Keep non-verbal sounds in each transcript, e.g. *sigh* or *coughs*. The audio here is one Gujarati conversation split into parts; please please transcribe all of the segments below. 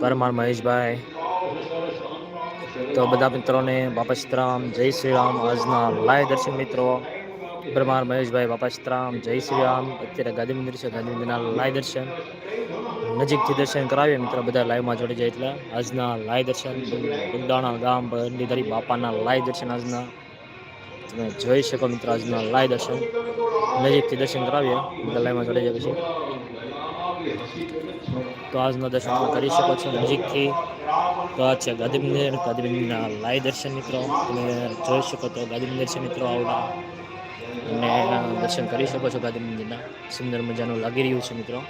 પરમાર મહેશભાઈ. તો બધા મિત્રોને બાપા સીતરામ જય શ્રી રામ. આજના લાય દર્શન મિત્રો, પરમાર મહેશભાઈ, બાપા સીતરામ જય શ્રી રામ. અત્યારે ગાંધી મંદિર છે, ગાંધી મંદિરના લાય દર્શન. નજીકથી દર્શન કરાવીએ મિત્રો, બધા લાઈવમાં જોડી જાય એટલે. આજના લાય દર્શન, બુગદાણા ગામ બંડીધરી બાપાના લાય દર્શન આજના. તમે જોઈ શકો મિત્રો, આજના લાય દર્શન. નજીકથી દર્શન કરાવીએ, બધા લાઈવમાં જોડાઈ જાય પછી. તો આજના દર્શન કરી શકો છો નજીકથી. તો આ છે ગાંધી મંદિર ગાંધી મંદિરના લાઈ દર્શન મિત્રો. તમે જોઈ શકો તો ગાંધી મંદિર છે મિત્રો આવડા. અને દર્શન કરી શકો છો ગાંધી મંદિરના સુંદર મજાનું લાગી રહ્યું છે મિત્રો.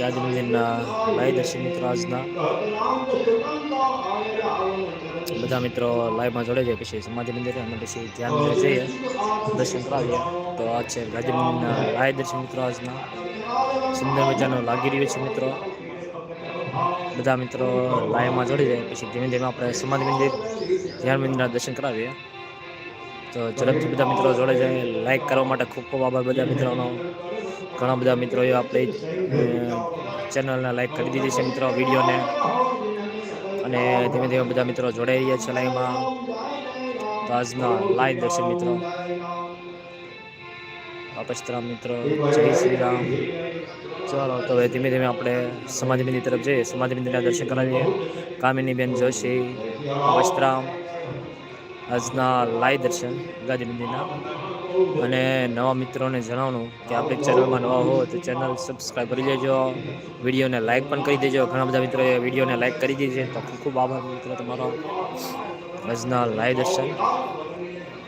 ગાંધી મંદિરના લાઈ દર્શન મિત્રો આજના. બધા મિત્રો લાઈવમાં જોડે જાય પછી સમાધિ મંદિર અને પછી ધ્યાન જઈએ. દર્શન કરાવીએ. તો આ છે ગાંધી મંદિરના લાઈ દર્શન મિત્રો આજના. સુંદર મજાનો લાગી રહ્યું છે મિત્રો. બધા મિત્રો લાઈવમાં જોડી જાય પછી ધીમે ધીમે આપણે સમાધિ મંદિર ધ્યાન મંદિરના દર્શન કરાવીએ. તો ઝડપથી બધા મિત્રો જોડે જાય લાઈક કરવા માટે ખૂબ ખૂબ આભાર બધા મિત્રોનો. ઘણા બધા મિત્રોએ આપણી ચેનલને લાઈક કરી દીધી છે મિત્રો, વિડીયોને. અને ધીમે ધીમે બધા મિત્રો જોડાઈ રહ્યા છે લાઈવમાં. તો આજના લાઈવ દર્શન મિત્રો. વાપસરામ મિત્ર. જય શ્રી રામ. ચાલો, તો હવે ધીમે ધીમે આપણે સમાજ મંદિર તરફ જઈએ. સમાજ મંદિરના દર્શન કરાવીએ. કામિનીબેન જોશી, વસ્ત્રામ, આજના લાઈવ દર્શન ગાંધી મંદિરના અને નવા મિત્રોને જણાવવાનું કે આપણી ચેનલમાં નવા હો તો ચેનલ સબસ્ક્રાઈબ કરી લેજો વિડીયોને લાઇક પણ કરી દેજો. ઘણા બધા મિત્રોએ વિડીયોને લાઇક કરી દીધી છે. તો ખૂબ ખૂબ આભાર મિત્રો તમારો. આજના લાઈ દર્શન.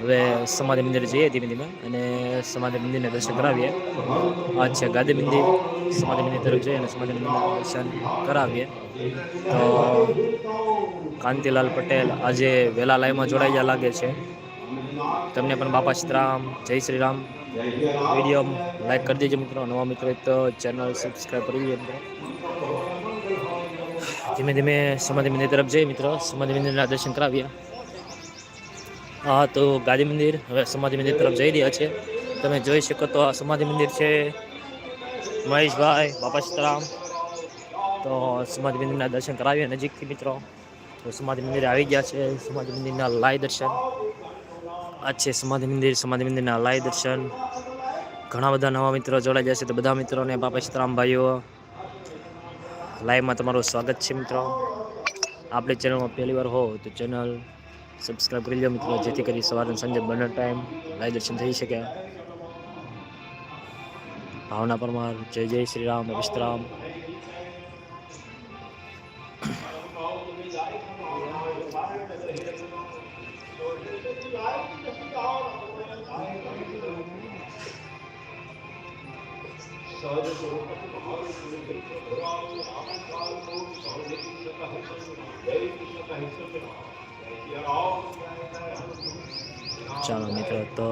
હવે સમાધિ મંદિર જઈએ ધીમે ધીમે અને સમાધિ મંદિરને દર્શન કરાવીએ. આ છે ગાંધી મંદિર. સમાધિ મંદિર તરફ જઈએ અને સમાધિ મંદિરના દર્શન કરાવીએ. તો કાંતિલાલ પટેલ આજે વેલા લાઈવમાં જોડાઈ ગયા લાગે છે. તમને પણ બાપા સીતરામ જય શ્રી રામ. વીડિયો લાઈક કરી દેજો મિત્રો. નવા મિત્રો તો ચેનલ સબસ્ક્રાઈબ કરી દેજો ધીમે ધીમે સમાધિ મંદિર તરફ જઈએ મિત્રો. સમાધિ મંદિરના દર્શન કરાવ્યા હા, તો ગાંધી મંદિર, હવે સમાધિ મંદિર તરફ જઈ રહ્યા છે. તમે જોઈ શકો તો આ સમાધિ મંદિર છે. મહેશભાઈ, બાપા સીતારામ. તો સમાધિ મંદિરના દર્શન કરાવીએ નજીકથી મિત્રો. તો સમાધિ મંદિર આવી ગયા છે. સમાધિ મંદિરના લાય દર્શન. આ છે સમાધિ મંદિર. સમાધિ મંદિરના લાય દર્શન. ઘણા બધા નવા મિત્રો જોડાઈ જશે. તો બધા મિત્રોને, બાપા સીતારામ ભાઈઓ, લાઈવમાં તમારું સ્વાગત છે મિત્રો. આપણી ચેનલમાં પહેલી વાર હો તો ચેનલ સબસ્ક્રાઈબ કરી લો મિત્રો, જેથી કરી સવારે સાંજે બંને ટાઈમ લાઈવ દર્શન થઈ શકે. ભાવના પરમાર, જય જય શ્રી રામ, વિશ્રામ. ચાલો મિત્રો, તો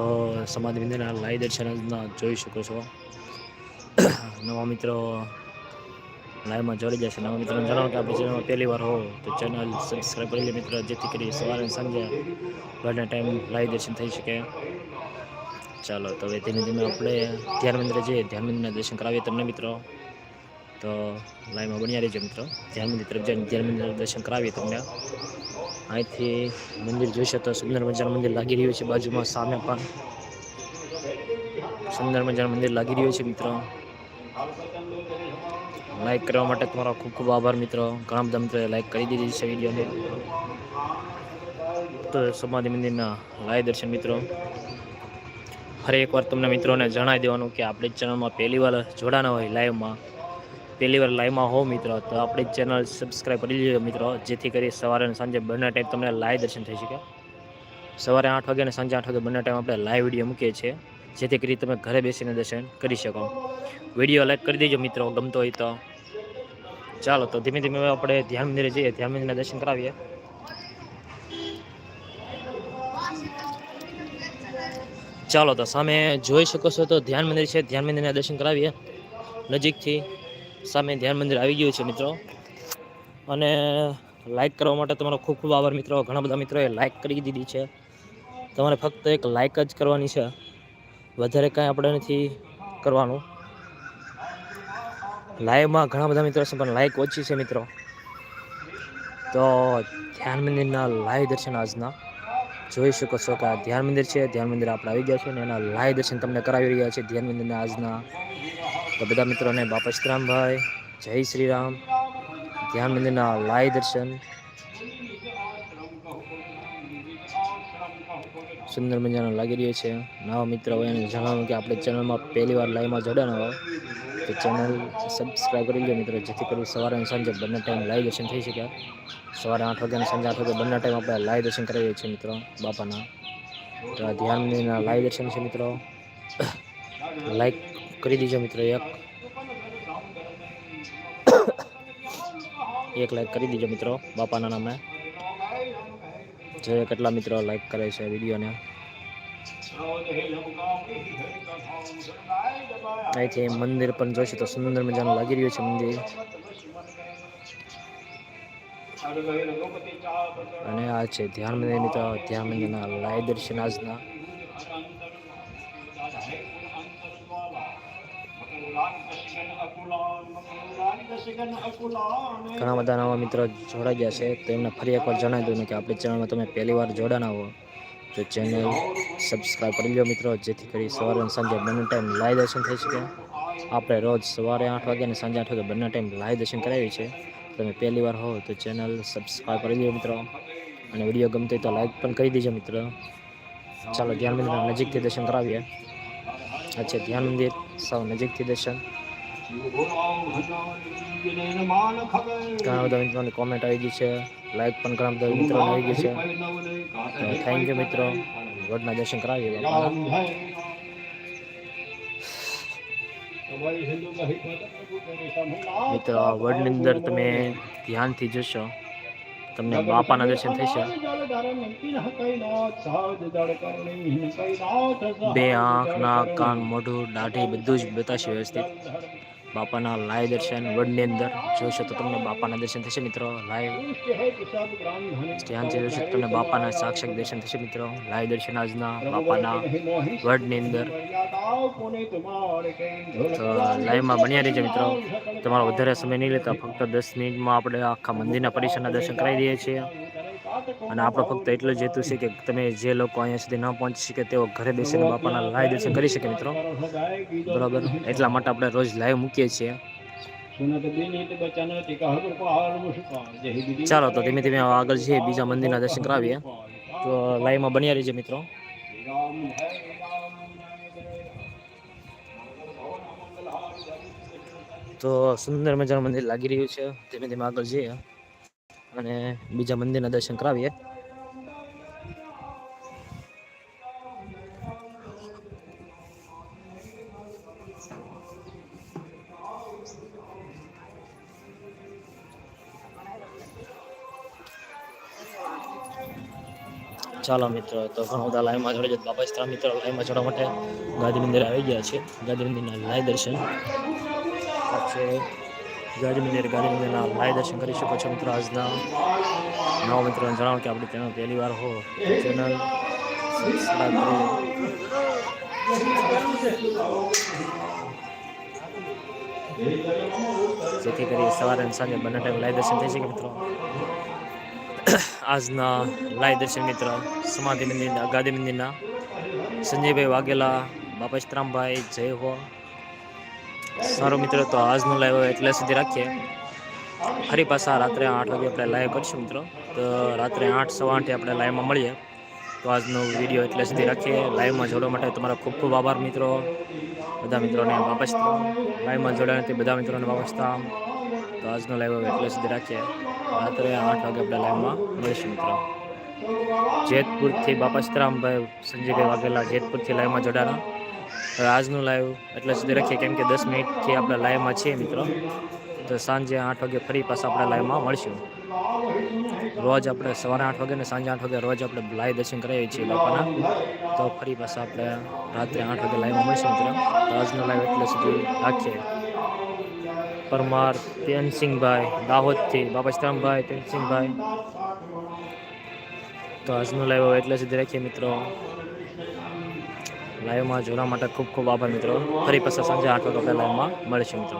સમાધિ મંદિરના લાઈવ દર્શન જોઈ શકો છો. નવા મિત્રો લાઈવમાં જોડી જશે નવા મિત્રો જણાવો કે આપણે ચેનલમાં પહેલી વાર હો, તો ચેનલ સબસ્ક્રાઈબ કરી લે મિત્રો. જેથી કરી સવારે સાંજે બંને ટાઈમ લાઈવ દર્શન થઈ શકે. ચાલો, તો હવે ધીમે ધીમે આપણે ધ્યાન મંદિરે જઈએ. ધ્યાન મંદિરના દર્શન કરાવીએ તમને મિત્રો. તો લાઈવમાં બન્યા રહેજો મિત્રો. ધ્યાન મંદિર તરફ જઈને ધ્યાન મંદિર દર્શન કરાવીએ તમને. અહીંથી મંદિર જોઈ તો સુંદર મજાનું મંદિર લાગી રહ્યું છે બાજુમાં, સામે પણ. સુંદર મજાનું મંદિર લાગી રહ્યું છે, મિત્રો. લાઈક કરવા માટે તમારો ખૂબ ખૂબ આભાર, મિત્રો. ઘણા બધા મિત્રોએ લાઈક કરી દીધી છે વિડીયોને. તો સમાધિ મંદિરના લાઈ દર્શન, મિત્રો. ફરી એકવાર તમને મિત્રોને જણાવી દેવાનું કે આપણી ચેનલમાં પહેલી વાર જોડાના હોય લાઈવમાં પહેલી વાર લાઈવમાં હો મિત્રો, તો આપણી ચેનલ સબસ્ક્રાઈબ કરી લેજો મિત્રો, જેથી કરી સવારે અને સાંજે બંને ટાઈમ તમને લાઈવ દર્શન થઈ શકે. સવારે આઠ વાગે અને સાંજે આઠ વાગે બંને ટાઈમ આપણે લાઈવ વીડિયો મૂકીએ છીએ, જેથી કરી તમે ઘરે બેસીને દર્શન કરી શકો. વીડિયો લાઈક કરી દેજો મિત્રો, ગમતો હોય તો. ચાલો, તો ધીમે ધીમે આપણે ધ્યાન મંદિરે જઈએ, ધ્યાન મંદિરના દર્શન કરાવીએ. ચાલો, તો સામે જોઈ શકો છો તો ધ્યાન મંદિર છે, ધ્યાન મંદિરના દર્શન કરાવીએ. નજીકથી. સામે ધ્યાન મંદિર આવી ગયું છે, મિત્રો. અને લાઈક કરવા માટે તમારો ખૂબ ખૂબ આભાર, મિત્રો. ઘણા બધા મિત્રોએ લાઈક કરી દીધી છે. તમારે ફક્ત એક લાઈક જ કરવાની છે. વધારે કાંઈ આપણે નથી કરવાનું. લાઈવમાં ઘણા બધા મિત્રો છે, પણ લાઈક ઓછી છે, મિત્રો. તો ધ્યાન મંદિરના લાઈવ દર્શન આજના. જોઈ શકો છો કે આ ધ્યાન મંદિર છે, ધ્યાન મંદિર આપણે આવી ગયા છે અને એના લાઈવ દર્શન તમને કરાવી રહ્યા છે ધ્યાન મંદિરના આજના. તો બધા મિત્રોને બાપસ્તરામભાઈ જય શ્રી રામ ધ્યાન મંદિરના લાઈવ દર્શન. સુંદર મજાનો લાગી રહ્યો છે. નવા મિત્ર હોય એને જણાવ્યું કે આપણે ચેનલમાં પહેલી વાર લાઈવમાં જોડાના હોય, તો ચેનલ સબસ્ક્રાઈબ કરી લો મિત્રો, જેથી કરી સવારે અને સાંજે બંને ટાઈમ લાઈવ દર્શન થઈ શકે. સવારે આઠ વાગે અને સાંજે આઠ વાગે બંને ટાઈમ આપણે લાઈવ દર્શન કરાવીએ છીએ મિત્રો, બાપાના. તો આ ધ્યાનના લાઈવ દર્શન છે મિત્રો. *coughs* લાઈક કરી દીજો મિત્રો એક. *coughs* એક લાઈક કરી દીજો મિત્રો બાપાના નામે. જોઈએ કેટલા મિત્રો લાઈક કરે છે વિડીયોને. અહીંથી મંદિર પણ જોઈશે તો સુંદર મજાનું લાગી રહ્યું છે મંદિર. અને આ છે ધ્યાન મંદિર મિત્રો. ધ્યાન મંદિરના લાય દર્શન આજના. ઘણા બધા નવા મિત્રો જોડાઈ ગયા છે. તો એમને ફરી એકવાર જણાવી દઉં કે આપણી ચેનલમાં તમે પહેલી વાર જોડાના હો તો ચેનલ સબસ્ક્રાઈબ કરી લો મિત્રો, જેથી કરી સવારે અને સાંજે બંને ટાઈમ લાઈવ દર્શન થઈ શકે. આપણે રોજ સવારે આઠ વાગે અને સાંજે આઠ વાગે બંને ટાઈમ લાઈવ દર્શન કરાવી છે તમે પહેલી વાર હો તો ચેનલ સબસ્ક્રાઈબ કરી લો મિત્રો. અને વીડિયો ગમતો તો લાઈક પણ કરી દેજો મિત્રો. ચાલો ધ્યાન મંદિરના નજીકથી દર્શન કરાવીએ. અચ્છા ધ્યાન મંદિર સૌ નજીકથી દર્શન. ઘણા બધા મિત્રોની કોમેન્ટ આવી ગઈ છે. લાઈક પણ ઘણા બધા મિત્રો આવી ગઈ છે. થેન્ક યુ મિત્રો. ગોડના દર્શન કરાવીએ મિત્રો, આ વર્ડની અંદર તમે ધ્યાનથી જોશો. તમને બાપાના દર્શન થશે. બે આંખ નાક કાન, મોઢું, દાઢી બધું જ બતાવશે વ્યવસ્થિત. બાપાના લાઈવ દર્શન વડની અંદર. જોશો તો તમને બાપાના દર્શન થશે મિત્રો. લાઈવ ધ્યાનથી જોશો તમને બાપાના સાક્ષાત દર્શન થશે મિત્રો. લાઈવ દર્શન આજના બાપાના વડની અંદર. તો લાઈવમાં બન્યા રહેજો મિત્રો. તમારો વધારે સમય નહીં લેતા, ફક્ત દસ મિનિટમાં આપણે આખા મંદિરના પરિસરના દર્શન કરાવી દઈએ છીએ. અને આપણો ફક્ત એટલો જ હેતુ છે કે તમે જે લોકો અહીંયા સુધી ન પહોંચી શકે તેઓ ઘરે બેસીને બાપાના લાઈવ દર્શન કરી શકે મિત્રો. બરાબર. એટલા માટે આપણે રોજ લાઈવ મૂકીએ છીએ. ચાલો તો ધીમે ધીમે આગળ જઈએ બીજા મંદિરના દર્શન કરાવીએ. તો લાઈવમાં બન્યા રહીજો મિત્રો. તો સુંદર મજાનું મંદિર લાગી રહ્યું છે. ધીમે ધીમે આગળ જઈએ. અને બીજા મંદિરના દર્શન કરાવીએ. ચાલો મિત્રો, તો ઘણા બધા લાઈવમાં જોડે છે બાપા મિત્રો લાઈવમાં જોડવા માટે ગાંધી મંદિર આવી ગયા છે. ગાંધી મંદિરના લાઈવ દર્શન. છે ગાંધી મંદિર ગાંધી મંદિરના લાઈવ દર્શન કરી શકો છો મિત્રો આજના નવા મિત્રોને જણાવો કે આપણી ચેનલ પહેલી વાર હો ચેનલ જેથી કરી સવારે સાંજે બંને ટાઈમ લાઈવ દર્શન થઈ શકે મિત્રો. આજના લાઈવ દર્શન મિત્ર, સમાધિ મંદિરના ગાંધી મંદિરના સંજયભાઈ વાઘેલા, બાપા શ્રામભાઈ જય હો. સારો મિત્રો, તો આજનું લાઈવ એટલે સુધી રાખીએ. ફરી પાછા રાત્રે આઠ વાગે આપણે લાઈવ કરીશું મિત્રો. તો રાત્રે આઠ, સવા આઠે આપણે લાઈવમાં મળીએ. તો આજનો વીડિયો એટલે સુધી રાખીએ. લાઈવમાં જોડવા માટે તમારો ખૂબ ખૂબ આભાર મિત્રો. બધા મિત્રોને વાપસતા લાઈવમાં જોડાયા નથી બધા મિત્રોને વાપસતા તો. આજનો લાઈવ એટલે સુધી રાખીએ. રાત્રે આઠ વાગે આપણે લાઈવમાં મળીશું મિત્રો. જેતપુરથી બાપસ્તરામભાઈ સંજયભાઈ વાઘેલા જેતપુરથી લાઈવમાં જોડાણા આજનું લાઈવ એટલે સુધી રાખીએ કેમ કે દસ મિનિટથી આપણે લાઈવમાં છીએ મિત્રો. તો સાંજે આઠ વાગે ફરી પાછા આપણે લાઈવમાં મળશું. રોજ આપણે સવારે આઠ વાગે ને સાંજે આઠ વાગે રોજ આપણે લાઈવ દર્શન કરાવીએ છીએ બાપાના. તો ફરી પાછા આપણે રાત્રે આઠ વાગે લાઈવમાં મળશું મિત્રો. તો આજનું લાઈવ એટલે સુધી રાખીએ. પરમાર તેનસિંહભાઈ દાહોદથી બાબા શ્યામભાઈ તેનસિંહભાઈ તો આજનું લાઈવ એટલે સુધી રાખીએ મિત્રો લાઈવમાં જોવા માટે ખૂબ ખૂબ આભાર મિત્રો. ફરી પાછા સાંજે આઠ વાગે પહેલા લાઈવમાં મળીશું મિત્રો.